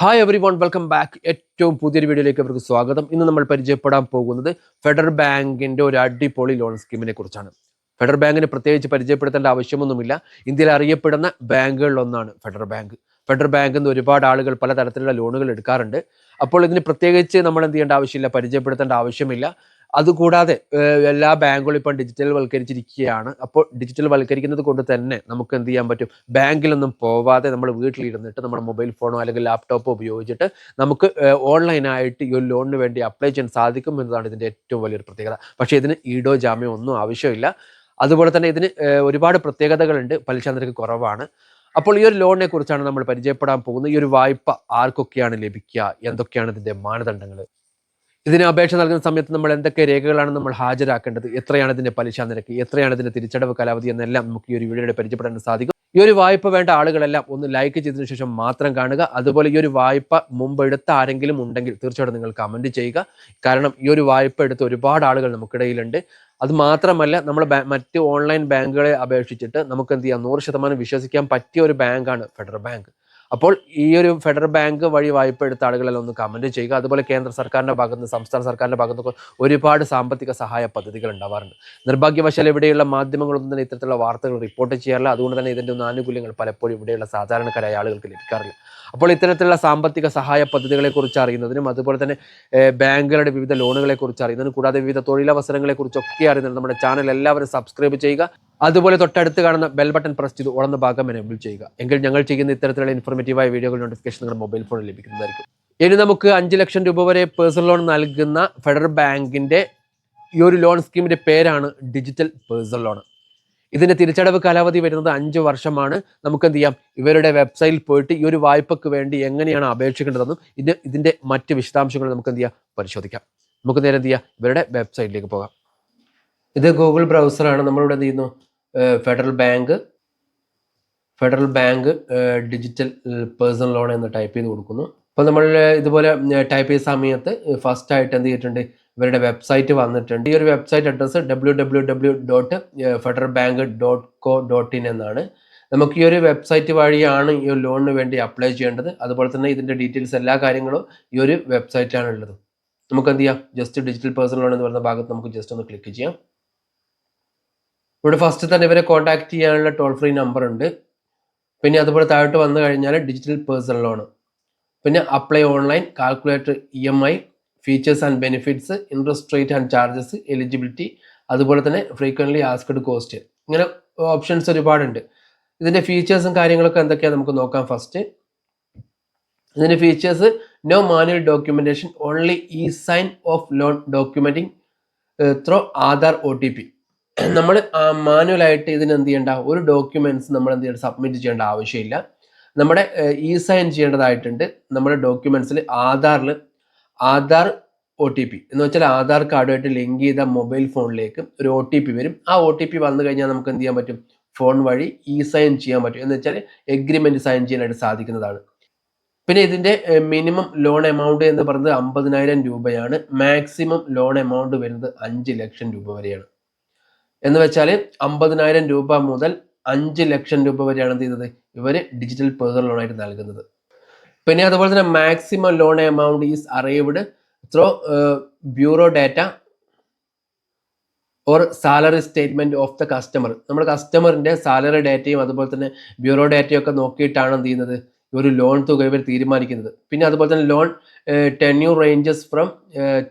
Hi everyone welcome back ഏറ്റവും പുതിയൊരു വീഡിയോയിലേക്ക് അവർക്ക് സ്വാഗതം. ഇന്ന് നമ്മൾ പരിചയപ്പെടാൻ പോകുന്നത് ഫെഡറൽ ബാങ്കിന്റെ ഒരു അടിപൊളി ലോൺ സ്കീമിനെ കുറിച്ചാണ്. ഫെഡറൽ ബാങ്കിനെ പ്രത്യേകിച്ച് പരിചയപ്പെടുത്തേണ്ട ആവശ്യമൊന്നുമില്ല. ഇന്ത്യയിൽ അറിയപ്പെടുന്ന ബാങ്കുകളിലൊന്നാണ് ഫെഡറൽ ബാങ്ക്. ഫെഡറൽ ബാങ്കിൽ നിന്ന് ഒരുപാട് ആളുകൾ പലതരത്തിലുള്ള ലോണുകൾ എടുക്കാറുണ്ട്. അപ്പോൾ ഇതിന് പ്രത്യേകിച്ച് നമ്മൾ എന്ത് ചെയ്യേണ്ട ആവശ്യമില്ല പരിചയപ്പെടുത്തേണ്ട ആവശ്യമില്ല. അതുകൂടാതെ എല്ലാ ബാങ്കുകളും ഇപ്പം ഡിജിറ്റൽ വൽക്കരിച്ചിരിക്കുകയാണ് അപ്പോൾ ഡിജിറ്റൽ വൽക്കരിക്കുന്നത് കൊണ്ട് തന്നെ നമുക്ക് എന്ത് ചെയ്യാൻ പറ്റും? ബാങ്കിലൊന്നും പോവാതെ നമ്മൾ വീട്ടിലിരുന്നിട്ട് നമ്മുടെ മൊബൈൽ ഫോണോ അല്ലെങ്കിൽ ലാപ്ടോപ്പോ ഉപയോഗിച്ചിട്ട് നമുക്ക് ഓൺലൈനായിട്ട് ഈ ഒരു ലോണിന് വേണ്ടി അപ്ലൈ ചെയ്യാൻ സാധിക്കും എന്നതാണ് ഇതിന്റെ ഏറ്റവും വലിയൊരു പ്രത്യേകത. പക്ഷേ ഇതിന് ഈഡോ ജാമ്യം ഒന്നും ആവശ്യമില്ല. അതുപോലെ തന്നെ ഇതിന് ഒരുപാട് പ്രത്യേകതകളുണ്ട്. പലിശ നിരക്ക് കുറവാണ്. അപ്പോൾ ഈ ഒരു ലോണിനെ കുറിച്ചാണ് നമ്മൾ പരിചയപ്പെടാൻ പോകുന്നത്. ഈ ഒരു വായ്പ ആർക്കൊക്കെയാണ് ലഭിക്കുക? എന്തൊക്കെയാണ് ഇതിന്റെ മാനദണ്ഡങ്ങൾ? ഇതിന് അപേക്ഷ നൽകുന്ന സമയത്ത് നമ്മൾ എന്തൊക്കെ രേഖകളാണ് നമ്മൾ ഹാജരാക്കേണ്ടത്? എത്രയാണ് ഇതിന്റെ പലിശ നിരക്ക്? എത്രയാണ് ഇതിന്റെ തിരിച്ചടവ് കാലാവധി എന്നെല്ലാം നമുക്ക് ഈ ഒരു വീഡിയോയുടെ പരിചയപ്പെടാൻ സാധിക്കും. ഈ ഒരു വായ്പ വേണ്ട ആളുകളെല്ലാം ഒന്ന് ലൈക്ക് ചെയ്തതിനു ശേഷം മാത്രം കാണുക. അതുപോലെ ഈ ഒരു വായ്പ മുമ്പ് എടുത്ത ആരെങ്കിലും ഉണ്ടെങ്കിൽ തീർച്ചയായിട്ടും നിങ്ങൾ കമന്റ് ചെയ്യുക. കാരണം ഈ ഒരു വായ്പ എടുത്ത ഒരുപാട് ആളുകൾ നമുക്കിടയിലുണ്ട്. അത് മാത്രമല്ല നമ്മൾ മറ്റ് ഓൺലൈൻ ബാങ്കുകളെ അപേക്ഷിച്ചിട്ട് നമുക്ക് എന്ത് ചെയ്യാം? നൂറ് ശതമാനം വിശ്വസിക്കാൻ പറ്റിയ ഒരു ബാങ്കാണ് ഫെഡറൽ ബാങ്ക്. അപ്പോൾ ഈ ഒരു ഫെഡറൽ ബാങ്ക് വഴി വായ്പ എടുത്ത ആളുകളെല്ലാം ഒന്ന് കമന്റ് ചെയ്യുക. അതുപോലെ കേന്ദ്ര സർക്കാരിന്റെ ഭാഗത്ത് നിന്ന് സംസ്ഥാന സർക്കാരിന്റെ ഭാഗത്ത് നിന്നൊക്കെ ഒരുപാട് സാമ്പത്തിക സഹായ പദ്ധതികൾ ഉണ്ടാവാറുണ്ട്. നിർഭാഗ്യവശാൽ ഇവിടെയുള്ള മാധ്യമങ്ങളൊന്നും തന്നെ ഇത്തരത്തിലുള്ള വാർത്തകൾ റിപ്പോർട്ട് ചെയ്യാറില്ല. അതുകൊണ്ട് തന്നെ ഇതിന്റെ ഒന്നും ആനുകൂല്യങ്ങൾ പലപ്പോഴും ഇവിടെയുള്ള സാധാരണക്കാരായ ആളുകൾക്ക് ലഭിക്കാറില്ല. അപ്പോൾ ഇത്തരത്തിലുള്ള സാമ്പത്തിക സഹായ പദ്ധതികളെക്കുറിച്ച് അറിയുന്നതിനും അതുപോലെ തന്നെ ബാങ്കുകളുടെ വിവിധ ലോണുകളെക്കുറിച്ച് അറിയുന്നതിനും കൂടാതെ വിവിധ തൊഴിലവസരങ്ങളെക്കുറിച്ചൊക്കെ അറിയുന്നതിന് നമ്മുടെ ചാനൽ എല്ലാവരും സബ്സ്ക്രൈബ് ചെയ്യുക. അതുപോലെ തൊട്ടടുത്ത് കാണുന്ന ബെൽ ബട്ടൺ പ്രസ് ചെയ്ത് ഉടന്ന ഭാഗം എനേബിൾ ചെയ്യുക. എങ്കിൽ ഞങ്ങൾ ചെയ്യുന്ന ഇത്തരത്തിലുള്ള ഇൻഫോർമേറ്റീവായ വീഡിയോകൾ നോട്ടിഫിക്കേഷൻ നിങ്ങളുടെ മൊബൈൽ ഫോണിൽ ലഭിക്കുന്നതായിരിക്കും. ഇനി നമുക്ക് അഞ്ച് ലക്ഷം രൂപ വരെ പേഴ്സണൽ ലോൺ നൽകുന്ന ഫെഡറൽ ബാങ്കിന്റെ ഈ ഒരു ലോൺ സ്കീമിന്റെ പേരാണ് ഡിജിറ്റൽ പേഴ്സണൽ ലോൺ ഇതിന്റെ തിരിച്ചടവ് കാലാവധി വരുന്നത് അഞ്ച് വർഷമാണ്. നമുക്ക് എന്ത് ചെയ്യാം? ഇവരുടെ വെബ്സൈറ്റിൽ പോയിട്ട് ഈ ഒരു വായ്പക്ക് വേണ്ടി എങ്ങനെയാണ് അപേക്ഷിക്കേണ്ടതെന്നും ഇത് ഇതിന്റെ മറ്റ് വിശദാംശങ്ങൾ നമുക്ക് എന്ത് ചെയ്യാം? പരിശോധിക്കാം. നമുക്ക് നേരെ എന്ത് ചെയ്യാം? ഇവരുടെ വെബ്സൈറ്റിലേക്ക് പോകാം. ഇത് ഗൂഗിൾ ബ്രൗസറാണ് നമ്മളിവിടെ എന്ത് ചെയ്യുന്നു? Federal Bank Federal Bank digital personal loan എന്ന് ടൈപ്പ് ചെയ്ത് കൊടുക്കുന്നു. അപ്പോൾ നമ്മൾ ഇതുപോലെ ടൈപ്പ് ചെയ്ത സമയത്ത് ഫസ്റ്റ് ആയിട്ട് എന്ത് ചെയ്തിട്ടുണ്ട്? ഇവരുടെ വെബ്സൈറ്റ് വന്നിട്ടുണ്ട്. ഈ ഒരു website address W W W dot Federal Bank dot co dot in എന്നാണ്. നമുക്ക് ഈ ഒരു വെബ്സൈറ്റ് വഴിയാണ് ഈ ലോണിന് വേണ്ടി അപ്ലൈ ചെയ്യേണ്ടത്. അതുപോലെ തന്നെ ഇതിന്റെ ഡീറ്റെയിൽസ് എല്ലാ കാര്യങ്ങളും ഈ ഒരു വെബ്സൈറ്റാണ് ഉള്ളത്. നമുക്ക് എന്ത് ചെയ്യാം? ജസ്റ്റ് ഡിജിറ്റൽ പേഴ്സണൽ ലോൺ എന്ന് പറയുന്ന ഭാഗത്ത് നമുക്ക് ജസ്റ്റ് ഒന്ന് ക്ലിക്ക് ചെയ്യാം. ഇവിടെ ഫസ്റ്റ് തന്നെ ഇവരെ കോൺടാക്ട് ചെയ്യാനുള്ള ടോൾ ഫ്രീ നമ്പർ ഉണ്ട്. പിന്നെ അതുപോലെ താഴോട്ട് വന്നു കഴിഞ്ഞാൽ ഡിജിറ്റൽ പേഴ്സണൽ ലോൺ പിന്നെ apply online calculator E M I features and benefits interest rate and charges eligibility അതുപോലെ തന്നെ ഫ്രീക്വന്റ്ലി ആസ്ക്ഡ് കോസ്റ്റ് ഇങ്ങനെ ഓപ്ഷൻസ് ഒരുപാടുണ്ട്. ഇതിന്റെ ഫീച്ചേഴ്സും കാര്യങ്ങളൊക്കെ എന്തൊക്കെയാണ് നമുക്ക് നോക്കാം ഫസ്റ്റ് ഇതിന്റെ features no manual documentation only E sign of loan documenting through Aadhaar O T P നമ്മൾ മാനുവലായിട്ട് ഇതിന് എന്ത് ചെയ്യേണ്ട ഒരു ഡോക്യുമെന്റ്സ് നമ്മൾ എന്ത് ചെയ്യേണ്ട സബ്മിറ്റ് ചെയ്യേണ്ട ആവശ്യമില്ല. നമ്മുടെ ഇ സൈൻ ചെയ്യേണ്ടതായിട്ടുണ്ട്. നമ്മുടെ ഡോക്യുമെന്റ്സിൽ ആധാറിൽ ആധാർ ഒ ടി പി എന്ന് വെച്ചാൽ ആധാർ കാർഡുമായിട്ട് ലിങ്ക് ചെയ്ത മൊബൈൽ ഫോണിലേക്ക് ഒരു ഒ ടി പി വരും. ആ ഒ ടി പി വന്നു കഴിഞ്ഞാൽ നമുക്ക് എന്ത് ചെയ്യാൻ പറ്റും? ഫോൺ വഴി ഇ സൈൻ ചെയ്യാൻ പറ്റും. എന്ന് വെച്ചാൽ എഗ്രിമെന്റ് സൈൻ ചെയ്യാനായിട്ട് സാധിക്കുന്നതാണ്. പിന്നെ ഇതിന്റെ മിനിമം ലോൺ എമൗണ്ട് എന്ന് പറയുന്നത് അമ്പതിനായിരം രൂപയാണ്. മാക്സിമം ലോൺ എമൗണ്ട് വരുന്നത് അഞ്ച് ലക്ഷം രൂപ വരെയാണ്. എന്ന് വെച്ചാൽ അമ്പതിനായിരം രൂപ മുതൽ അഞ്ച് ലക്ഷം രൂപ വരെയാണ് എന്ത് ചെയ്യുന്നത്? ഇവർ ഡിജിറ്റൽ പേഴ്സണൽ ലോൺ ആയിട്ട് നൽകുന്നത്. പിന്നെ അതുപോലെ തന്നെ maximum loan amount is arrived through bureau data or salary statement of the customer നമ്മുടെ കസ്റ്റമറിന്റെ സാലറി ഡാറ്റയും അതുപോലെ തന്നെ ബ്യൂറോ ഡാറ്റയും ഒക്കെ നോക്കിയിട്ടാണ് എന്ത് ചെയ്യുന്നത്? ഒരു ലോൺ തുക ഇവർ തീരുമാനിക്കുന്നത്. പിന്നെ അതുപോലെ തന്നെ loan tenure ranges from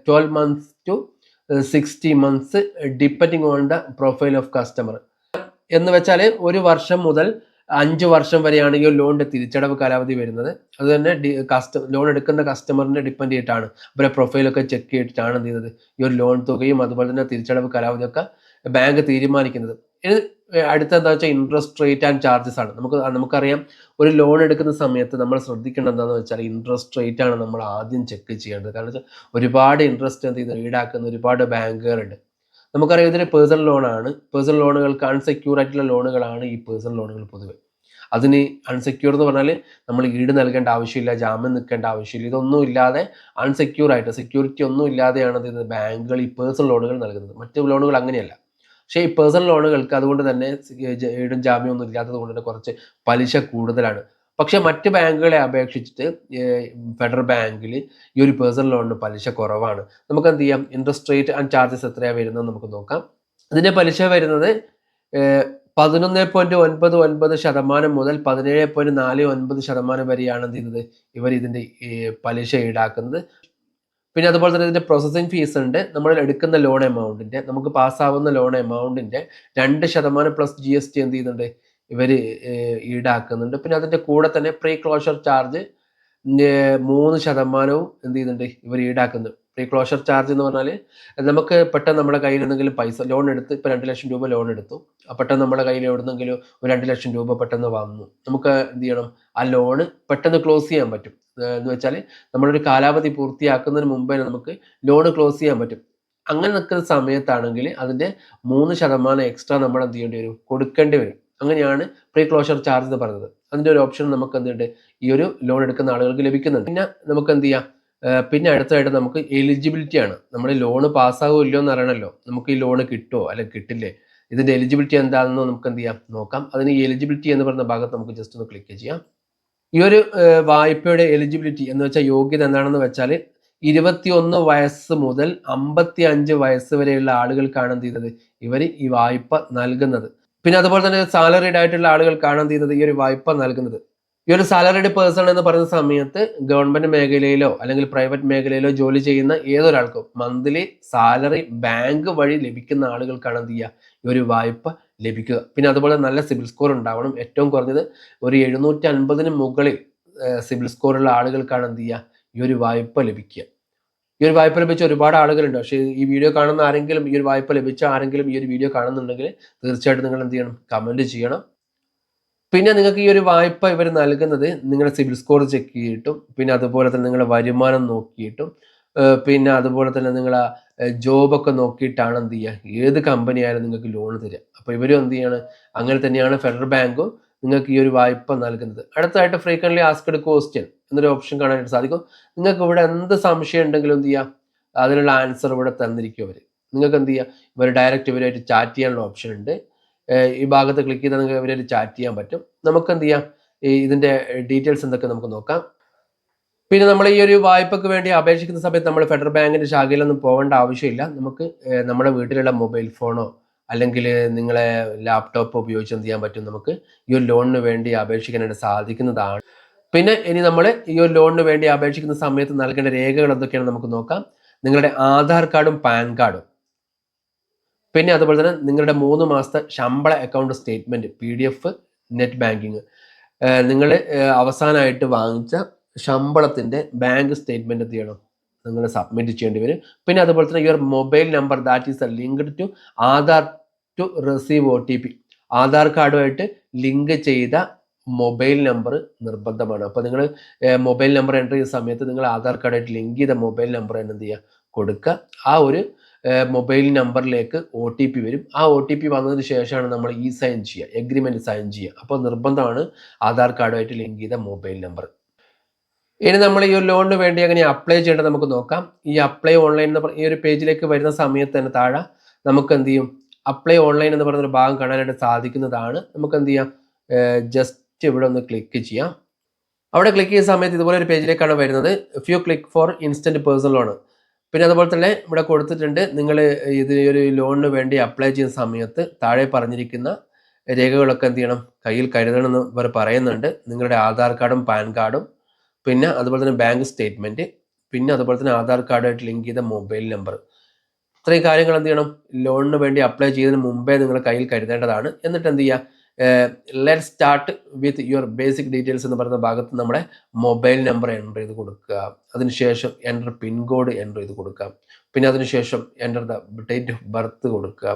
twelve months to sixty months depending on the profile of customer എന്ന് വെച്ചാൽ ഒരു വർഷം മുതൽ അഞ്ച് വർഷം വരെയാണെങ്കിൽ ലോണിന്റെ തിരിച്ചടവ് കാലാവധി വരുന്നത്. അത് തന്നെ കസ്റ്റ ലോൺ എടുക്കുന്ന കസ്റ്റമറിനെ ഡിപ്പെൻഡ് ചെയ്തിട്ടാണ്. അവരെ പ്രൊഫൈലൊക്കെ ചെക്ക് ചെയ്തിട്ടാണ് എന്ത് ചെയ്യുന്നത്? ഈ ഒരു ലോൺ തുകയും അതുപോലെ തന്നെ തിരിച്ചടവ് കാലാവധിയൊക്കെ ബാങ്ക് തീരുമാനിക്കുന്നത്. അടുത്ത എന്താ വെച്ചാൽ ഇൻട്രസ്റ്റ് റേറ്റ് ആൻഡ് ചാർജസ് ആണ്. നമുക്ക് നമുക്കറിയാം ഒരു ലോൺ എടുക്കുന്ന സമയത്ത് നമ്മൾ ശ്രദ്ധിക്കേണ്ട എന്താണെന്ന് വെച്ചാൽ ഇൻട്രസ്റ്റ് റേറ്റ് ആണ് നമ്മൾ ആദ്യം ചെക്ക് ചെയ്യേണ്ടത്. കാരണം വെച്ചാൽ ഒരുപാട് ഇൻട്രസ്റ്റ് എന്ത് ചെയ്യുന്നത് ഈടാക്കുന്ന ഒരുപാട് ബാങ്കുകളുണ്ട്. നമുക്കറിയാം ഇതൊരു പേഴ്സണൽ ലോണാണ് പേഴ്സണൽ ലോണുകൾക്ക് അൺസെക്യൂർ ആയിട്ടുള്ള ലോണുകളാണ് ഈ പേഴ്സണൽ ലോണുകൾ പൊതുവെ. അതിന് അൺസെക്യൂർ എന്ന് പറഞ്ഞാൽ നമ്മൾ ഈട് നൽകേണ്ട ആവശ്യമില്ല ജാമ്യം നിൽക്കേണ്ട ആവശ്യമില്ല. ഇതൊന്നും ഇല്ലാതെ അൺസെക്യൂർ ആയിട്ട് സെക്യൂരിറ്റി ഒന്നും ഇല്ലാതെയാണ് ഇത് ബാങ്കുകൾ ഈ പേഴ്സണൽ ലോണുകൾ നൽകുന്നത്. മറ്റു ലോണുകൾ അങ്ങനെയല്ല. പക്ഷേ ഈ പേഴ്സണൽ ലോണുകൾക്ക് അതുകൊണ്ട് തന്നെ ഈടും ജാമ്യം ഒന്നും ഇല്ലാത്തത് കൊണ്ട് തന്നെ കുറച്ച് പലിശ കൂടുതലാണ്. പക്ഷേ മറ്റ് ബാങ്കുകളെ അപേക്ഷിച്ചിട്ട് ഫെഡറൽ ബാങ്കിൽ ഈ ഒരു പേഴ്സണൽ ലോണിന് പലിശ കുറവാണ്. നമുക്ക് എന്ത് ചെയ്യാം? ഇൻട്രസ്റ്റ് റേറ്റ് ആൻഡ് ചാർജസ് എത്രയാണ് വരുന്നത് നമുക്ക് നോക്കാം. ഇതിന്റെ പലിശ വരുന്നത് പതിനൊന്ന് പോയിന്റ് ഒൻപത് ഒൻപത് ശതമാനം മുതൽ പതിനേഴ് പോയിന്റ് നാല് ഒൻപത് ശതമാനം വരെയാണ് എന്ത് ചെയ്യുന്നത്? ഇവർ ഇതിന്റെ പലിശ ഈടാക്കുന്നത്. പിന്നെ അതുപോലെ തന്നെ ഇതിന്റെ പ്രോസസ്സിംഗ് ഫീസ് ഉണ്ട്. നമ്മൾ എടുക്കുന്ന ലോൺ എമൗണ്ടിന്റെ നമുക്ക് പാസ്സാവുന്ന ലോൺ എമൗണ്ടിന്റെ രണ്ട് ശതമാനം പ്ലസ് ജി എസ് ടി എന്ത് ചെയ്യുന്നുണ്ട്? ഇവർ ഈടാക്കുന്നുണ്ട്. പിന്നെ അതിന്റെ കൂടെ തന്നെ പ്രീ ക്ലോഷർ ചാർജ് മൂന്ന് ശതമാനവും എന്ത് ചെയ്യുന്നുണ്ട്? ഇവർ ഈടാക്കുന്നു പ്രീ ക്ലോഷർ ചാർജ് എന്ന് പറഞ്ഞാൽ നമുക്ക് പെട്ടെന്ന് നമ്മുടെ കയ്യിൽ എന്തെങ്കിലും പൈസ ലോൺ എടുത്ത് ഇപ്പോൾ രണ്ട് ലക്ഷം രൂപ ലോൺ എടുത്തു. പെട്ടെന്ന് നമ്മുടെ കയ്യിൽ എവിടുന്നെങ്കിലും ഒരു രണ്ട് ലക്ഷം രൂപ പെട്ടെന്ന് വന്നു. നമുക്ക് എന്ത് ചെയ്യണം? ആ ലോണ് പെട്ടെന്ന് ക്ലോസ് ചെയ്യാൻ പറ്റും. എന്ന് വെച്ചാൽ നമ്മളൊരു കാലാവധി പൂർത്തിയാക്കുന്നതിന് മുമ്പേ നമുക്ക് ലോൺ ക്ലോസ് ചെയ്യാൻ പറ്റും. അങ്ങനെ നിൽക്കുന്ന സമയത്താണെങ്കിൽ അതിന്റെ മൂന്ന് ശതമാനം എക്സ്ട്രാ നമ്മൾ എന്ത് ചെയ്യേണ്ടി വരും? കൊടുക്കേണ്ടി വരും. അങ്ങനെയാണ് പ്രീ ക്ലോഷർ ചാർജ് എന്ന് പറയുന്നത്. അതിന്റെ ഒരു ഓപ്ഷൻ നമുക്ക് എന്തുണ്ട്? ഈ ഒരു ലോൺ എടുക്കുന്ന ആളുകൾക്ക് ലഭിക്കുന്നുണ്ട്. പിന്നെ നമുക്ക് എന്ത് ചെയ്യാം? പിന്നെ അടുത്തതായിട്ട് നമുക്ക് എലിജിബിലിറ്റി ആണ്. നമ്മൾ ലോൺ പാസ്സാകുമോ ഇല്ലയോ എന്ന് അറിയണമല്ലോ. നമുക്ക് ഈ ലോൺ കിട്ടുമോ? അല്ലെങ്കിൽ കിട്ടില്ലേ? ഇതിന്റെ എലിജിബിലിറ്റി എന്താണെന്ന് നമുക്ക് എന്ത് ചെയ്യാം? നോക്കാം. അതിന് എലിജിബിലിറ്റി എന്ന് പറയുന്ന ഭാഗത്ത് നമുക്ക് ജസ്റ്റ് ഒന്ന് ക്ലിക്ക് ചെയ്യാം. ഈ ഒരു വായ്പയുടെ എലിജിബിലിറ്റി എന്ന് വെച്ചാൽ യോഗ്യത എന്താണെന്ന് വെച്ചാൽ ഇരുപത്തിയൊന്ന് വയസ്സ് മുതൽ അമ്പത്തി അഞ്ച് വയസ്സ് വരെയുള്ള ആളുകൾക്കാണ് എന്ത് ചെയ്യുന്നത് ഇവർ ഈ വായ്പ നൽകുന്നത്. പിന്നെ അതുപോലെ തന്നെ സാലറീഡ് ആയിട്ടുള്ള ആളുകൾക്കാണ് എന്ത് ചെയ്യുന്നത് ഈ ഒരു വായ്പ നൽകുന്നത്. ഈ ഒരു സാലറീഡ് പേഴ്സൺ എന്ന് പറയുന്ന സമയത്ത് ഗവൺമെന്റ് മേഖലയിലോ അല്ലെങ്കിൽ പ്രൈവറ്റ് മേഖലയിലോ ജോലി ചെയ്യുന്ന ഏതൊരാൾക്കും മന്ത്ലി സാലറി ബാങ്ക് വഴി ലഭിക്കുന്ന ആളുകൾക്കാണ് എന്ത് ചെയ്യുക ഈ ഒരു വായ്പ ലഭിക്കുക. പിന്നെ അതുപോലെ നല്ല സിബിൽ സ്കോർ ഉണ്ടാവണം. ഏറ്റവും കുറഞ്ഞത് ഒരു എഴുന്നൂറ്റി അൻപതിന് മുകളിൽ സിബിൽ സ്കോറുള്ള ആളുകൾക്കാണ് എന്ത് ചെയ്യുക? ഈ ഒരു വായ്പ ലഭിക്കുക. ഈ ഒരു വായ്പ ലഭിച്ച ഒരുപാട് ആളുകളുണ്ട്. പക്ഷേ ഈ വീഡിയോ കാണുന്ന ആരെങ്കിലും ഈ ഒരു വായ്പ ലഭിച്ച ആരെങ്കിലും ഈ ഒരു വീഡിയോ കാണുന്നുണ്ടെങ്കിൽ തീർച്ചയായിട്ടും നിങ്ങൾ എന്ത് ചെയ്യണം? കമന്റ് ചെയ്യണം. പിന്നെ നിങ്ങൾക്ക് ഈ ഒരു വായ്പ ഇവർ നൽകുന്നത് നിങ്ങളുടെ സിബിൽ സ്കോർ ചെക്ക് ചെയ്തിട്ടും പിന്നെ അതുപോലെ തന്നെ നിങ്ങളുടെ വരുമാനം നോക്കിയിട്ടും പിന്നെ അതുപോലെ തന്നെ നിങ്ങളെ ജോബൊക്കെ നോക്കിയിട്ടാണ് എന്ത് ചെയ്യുക ഏത് കമ്പനി ആയാലും നിങ്ങൾക്ക് ലോൺ തരിക അപ്പോൾ ഇവരും എന്ത് ചെയ്യാണ്? അങ്ങനെ തന്നെയാണ് ഫെഡറൽ ബാങ്കും നിങ്ങൾക്ക് ഈ ഒരു വായ്പ നൽകുന്നത്. അടുത്തതായിട്ട് ഫ്രീക്വൻലി ആസ്ക്ഡ് ക്വസ്റ്റ്യൻ എന്നൊരു ഓപ്ഷൻ കാണാനായിട്ട് സാധിക്കും. നിങ്ങൾക്ക് ഇവിടെ എന്ത് സംശയം ഉണ്ടെങ്കിലും എന്ത് ചെയ്യാം? അതിനുള്ള ആൻസർ ഇവിടെ തന്നിരിക്കും അവർ നിങ്ങൾക്ക് എന്ത് ചെയ്യാം? ഇവർ ഡയറക്റ്റ് ഇവരായിട്ട് ചാറ്റ് ചെയ്യാനുള്ള ഓപ്ഷൻ ഉണ്ട്. ഈ ഭാഗത്ത് ക്ലിക്ക് ചെയ്താൽ നിങ്ങൾക്ക് ഇവരായിട്ട് ചാറ്റ് ചെയ്യാൻ പറ്റും. നമുക്ക് എന്ത് ചെയ്യാം? ഈ ഇതിന്റെ ഡീറ്റെയിൽസ് എന്തൊക്കെ നമുക്ക് നോക്കാം. പിന്നെ നമ്മൾ ഈ ഒരു വായ്പക്ക് വേണ്ടി അപേക്ഷിക്കുന്ന സമയത്ത് നമ്മൾ ഫെഡറൽ ബാങ്കിന്റെ ശാഖയിലൊന്നും പോകേണ്ട ആവശ്യമില്ല. നമുക്ക് നമ്മുടെ വീട്ടിലുള്ള മൊബൈൽ ഫോണോ അല്ലെങ്കിൽ നിങ്ങളെ ലാപ്ടോപ്പ് ഉപയോഗിച്ച് എന്ത് ചെയ്യാൻ പറ്റും? നമുക്ക് ഈ ഒരു ലോണിന് വേണ്ടി അപേക്ഷിക്കാനായിട്ട് സാധിക്കുന്നതാണ്. പിന്നെ ഇനി നമ്മൾ ഈ ഒരു ലോണിന് വേണ്ടി അപേക്ഷിക്കുന്ന സമയത്ത് നൽകേണ്ട രേഖകൾ എന്തൊക്കെയാണ് നമുക്ക് നോക്കാം. നിങ്ങളുടെ ആധാർ കാർഡും പാൻ കാർഡും. പിന്നെ അതുപോലെ തന്നെ നിങ്ങളുടെ മൂന്ന് മാസത്തെ ശമ്പള account statement P D F net banking. നിങ്ങൾ അവസാനമായിട്ട് വാങ്ങിച്ച ശമ്പളത്തിന്റെ ബാങ്ക് സ്റ്റേറ്റ്മെന്റ് എന്ത് ചെയ്യണം? നിങ്ങൾ സബ്മിറ്റ് ചെയ്യേണ്ടി വരും. പിന്നെ അതുപോലെ തന്നെ your mobile number that is linked to Aadhaar to receive O T P Aadhaar കാർഡുമായിട്ട് link ചെയ്ത മൊബൈൽ നമ്പർ നിർബന്ധമാണ്. അപ്പോൾ നിങ്ങൾ മൊബൈൽ നമ്പർ എന്റർ ചെയ്യുന്ന സമയത്ത് നിങ്ങൾ ആധാർ കാർഡായിട്ട് ലിങ്ക് ചെയ്ത മൊബൈൽ നമ്പർ തന്നെ എന്ത് ചെയ്യുക കൊടുക്കുക ആ ഒരു മൊബൈൽ നമ്പറിലേക്ക് ഒ ടി പി വരും. ആ ഒ ടി പി വന്നതിന് ശേഷമാണ് നമ്മൾ ഈ സൈൻ ചെയ്യുക എഗ്രിമെന്റ് സൈൻ ചെയ്യുക. അപ്പോൾ നിർബന്ധമാണ് ആധാർ കാർഡുമായിട്ട് ലിങ്ക് ചെയ്ത മൊബൈൽ നമ്പർ ഇനി നമ്മൾ ഈ ഒരു ലോണിന് വേണ്ടി എങ്ങനെ അപ്ലൈ ചെയ്യേണ്ടത് നമുക്ക് നോക്കാം. ഈ അപ്ലൈ ഓൺലൈൻ എന്ന് ഈ ഒരു പേജിലേക്ക് വരുന്ന സമയത്ത് തന്നെ താഴെ നമുക്ക് എന്ത് ചെയ്യും? അപ്ലൈ ഓൺലൈൻ എന്ന് പറയുന്ന ഒരു ഭാഗം കാണാനായിട്ട് സാധിക്കുന്നതാണ്. നമുക്ക് എന്ത് ചെയ്യാം? ജസ്റ്റ് ഇവിടെ ഒന്ന് ക്ലിക്ക് ചെയ്യാം. അവിടെ ക്ലിക്ക് ചെയ്യുന്ന സമയത്ത് ഇതുപോലെ ഒരു പേജിലേക്കാണ് വരുന്നത്. If you click for instant personal loan പിന്നെ അതുപോലെ തന്നെ ഇവിടെ കൊടുത്തിട്ടുണ്ട് നിങ്ങൾ ഇത് ഒരു ലോണിന് വേണ്ടി അപ്ലൈ ചെയ്യുന്ന സമയത്ത് താഴെ പറഞ്ഞിരിക്കുന്ന രേഖകളൊക്കെ എന്ത് ചെയ്യണം? കയ്യിൽ കരുതണമെന്ന് ഇവർ പറയുന്നുണ്ട്. നിങ്ങളുടെ ആധാർ കാർഡും പാൻ കാർഡും പിന്നെ അതുപോലെ തന്നെ ബാങ്ക് സ്റ്റേറ്റ്മെന്റ് പിന്നെ അതുപോലെ തന്നെ ആധാർ കാർഡായിട്ട് ലിങ്ക് ചെയ്ത മൊബൈൽ നമ്പർ ഇത്രയും കാര്യങ്ങൾ എന്ത് ചെയ്യണം? ലോണിന് വേണ്ടി അപ്ലൈ ചെയ്തതിന് മുമ്പേ നിങ്ങൾ കയ്യിൽ കരുതേണ്ടതാണ്. എന്നിട്ട് എന്ത് ചെയ്യുക let start with your basic details എന്ന് പറയുന്ന ഭാഗത്ത് നമ്മുടെ മൊബൈൽ നമ്പർ എന്റർ ചെയ്ത് കൊടുക്കുക. അതിനുശേഷം എന്റർ പിൻകോഡ് എന്റർ ചെയ്ത് കൊടുക്കുക. പിന്നെ അതിനുശേഷം enter the date of birth കൊടുക്കുക.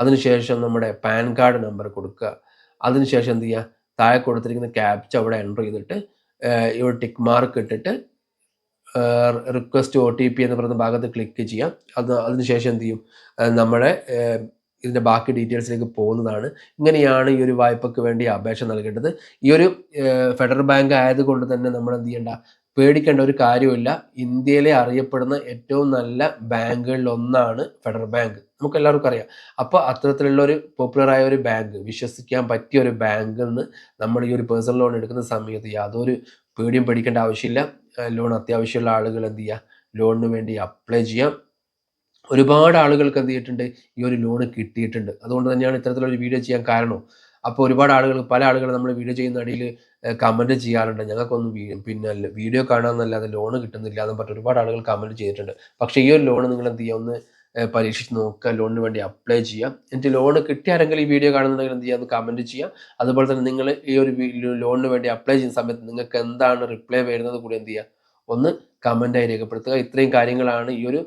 അതിനുശേഷം നമ്മുടെ പാൻ കാർഡ് നമ്പർ കൊടുക്കുക. അതിനുശേഷം എന്ത് ചെയ്യുക താഴെ കൊടുത്തിരിക്കുന്ന ക്യാപ്ച അവിടെ എന്റർ ചെയ്തിട്ട് ഒരു ടിക്ക് മാർക്ക് ഇട്ടിട്ട് റിക്വസ്റ്റ് ഒ ടി പി എന്ന് പറയുന്ന ഭാഗത്ത് ക്ലിക്ക് ചെയ്യാം. അത് അതിനുശേഷം എന്ത് ചെയ്യും? നമ്മുടെ ഇതിന്റെ ബാക്കി ഡീറ്റെയിൽസിലേക്ക് പോകുന്നതാണ്. ഇങ്ങനെയാണ് ഈ ഒരു വായ്പക്ക് വേണ്ടി അപേക്ഷ നൽകേണ്ടത്. ഈ ഒരു ഫെഡറൽ ബാങ്ക് ആയതുകൊണ്ട് തന്നെ നമ്മൾ എന്ത് ചെയ്യേണ്ട? പേടിക്കേണ്ട ഒരു കാര്യമില്ല ഇന്ത്യയിലെ അറിയപ്പെടുന്ന ഏറ്റവും നല്ല ബാങ്കുകളിൽ ഒന്നാണ് ഫെഡറൽ ബാങ്ക്. നമുക്ക് എല്ലാവർക്കും അറിയാം. അപ്പോൾ അത്തരത്തിലുള്ള ഒരു പോപ്പുലറായ ഒരു ബാങ്ക് വിശ്വസിക്കാൻ പറ്റിയ ഒരു ബാങ്കിൽ നിന്ന് നമ്മൾ ഈ ഒരു പേഴ്സണൽ ലോൺ എടുക്കുന്ന സമയത്ത് യാതൊരു പേടിയും പേടിക്കേണ്ട ആവശ്യമില്ല. ലോൺ അത്യാവശ്യമുള്ള ആളുകൾ എന്ത് ചെയ്യുക ലോണിന് വേണ്ടി അപ്ലൈ ചെയ്യാം. ഒരുപാട് ആളുകൾക്ക് എന്ത് ചെയ്തിട്ടുണ്ട്? ഈ ഒരു ലോൺ കിട്ടിയിട്ടുണ്ട്. അതുകൊണ്ട് തന്നെയാണ് ഇത്തരത്തിലൊരു വീഡിയോ ചെയ്യാൻ കാരണം. അപ്പോൾ ഒരുപാട് ആളുകൾ പല ആളുകൾ നമ്മൾ വീഡിയോ ചെയ്യുന്ന ഇടയിൽ കമന്റ് ചെയ്യാറുണ്ട്. ഞങ്ങൾക്കൊന്നും പിന്നെ വീഡിയോ കാണാമെന്നല്ലാതെ ലോൺ കിട്ടുന്നില്ല എന്ന് പറഞ്ഞിട്ട് ഒരുപാട് ആളുകൾ കമന്റ് ചെയ്തിട്ടുണ്ട്. പക്ഷേ ഈ ഒരു ലോൺ നിങ്ങൾ എന്ത് ചെയ്യുക? ഒന്ന് പരീക്ഷിച്ച് നോക്കുക. ലോണിന് വേണ്ടി അപ്ലൈ ചെയ്യാം എന്നിട്ട് ലോൺ കിട്ടിയാരെങ്കിൽ ഈ വീഡിയോ കാണുന്നുണ്ടെങ്കിൽ എന്ത് ചെയ്യാം കമന്റ് ചെയ്യാം അതുപോലെ തന്നെ നിങ്ങൾ ഈ ഒരു ലോണിന് വേണ്ടി അപ്ലൈ ചെയ്യുന്ന സമയത്ത് നിങ്ങൾക്ക് എന്താണ് റിപ്ലൈ വരുന്നത് കൂടി എന്ത് ചെയ്യുക? ഒന്ന് കമന്റായി രേഖപ്പെടുത്തുക. ഇത്രയും കാര്യങ്ങളാണ് ഈ ഒരു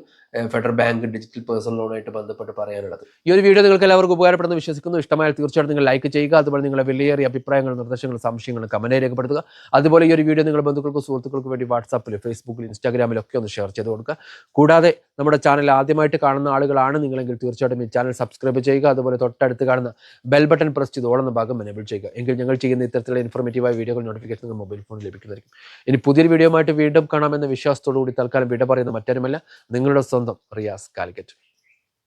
ഫെഡറൽ ബാങ്ക് ഡിജിറ്റൽ പേഴ്സണൽ ലോണായിട്ട് ബന്ധപ്പെട്ട് പറയാനുള്ളത്. ഈ ഒരു വീഡിയോ നിങ്ങൾക്ക് എല്ലാവർക്കും ഉപകാരപ്പെടുന്ന വിശ്വസിക്കുന്നു. ഇഷ്ടമായാൽ തീർച്ചയായിട്ടും നിങ്ങൾ ലൈക്ക് ചെയ്യുക. അതുപോലെ നിങ്ങളുടെ വിലയേറിയ അഭിപ്രായങ്ങൾ നിർദ്ദേശങ്ങൾ സംശയങ്ങൾ കമന്റായി രേഖപ്പെടുത്തുക. അതുപോലെ ഈ ഒരു വീഡിയോ നിങ്ങളുടെ ബന്ധുക്കൾക്കും സുഹൃത്തുക്കൾക്കും വേണ്ടി വാട്സാപ്പിൽ ഫേസ്ബുക്കിൽ ഇൻസ്റ്റാഗ്രാമിലും ഒക്കെ ഒന്ന് ഷെയർ ചെയ്ത് കൊടുക്കുക. കൂടാതെ നമ്മുടെ ചാനൽ ആദ്യമായിട്ട് കാണുന്ന ആളുകളാണ് നിങ്ങളെങ്കിൽ തീർച്ചയായിട്ടും ഈ ചാനൽ സബ്സ്ക്രൈബ് ചെയ്യുക. അതുപോലെ തൊട്ടടുത്ത് കാണുന്ന ബെൽ ബട്ടൺ പ്രസ് ചെയ്ത് ഓളെന്ന ഭാഗം എനേബിൾ ചെയ്യുക. എങ്കിൽ ഞങ്ങൾ ചെയ്യുന്ന ഇത്തരത്തിലുള്ള ഇൻഫോർമേറ്റീവായ വീഡിയോകൾ നോട്ടിഫിക്കേഷൻ മൊബൈൽ ഫോണിൽ ലഭിക്കുന്നതായിരിക്കും. ഇനി പുതിയൊരു വീഡിയോ വീണ്ടും കാണാമെന്ന വിശ്വാസത്തോടു കൂടി തൽക്കാലം വിട പറയുന്ന മറ്റാരുമല്ല നിങ്ങളുടെ സ്വന്തം റിയാസ് കാലിക്കറ്റ്.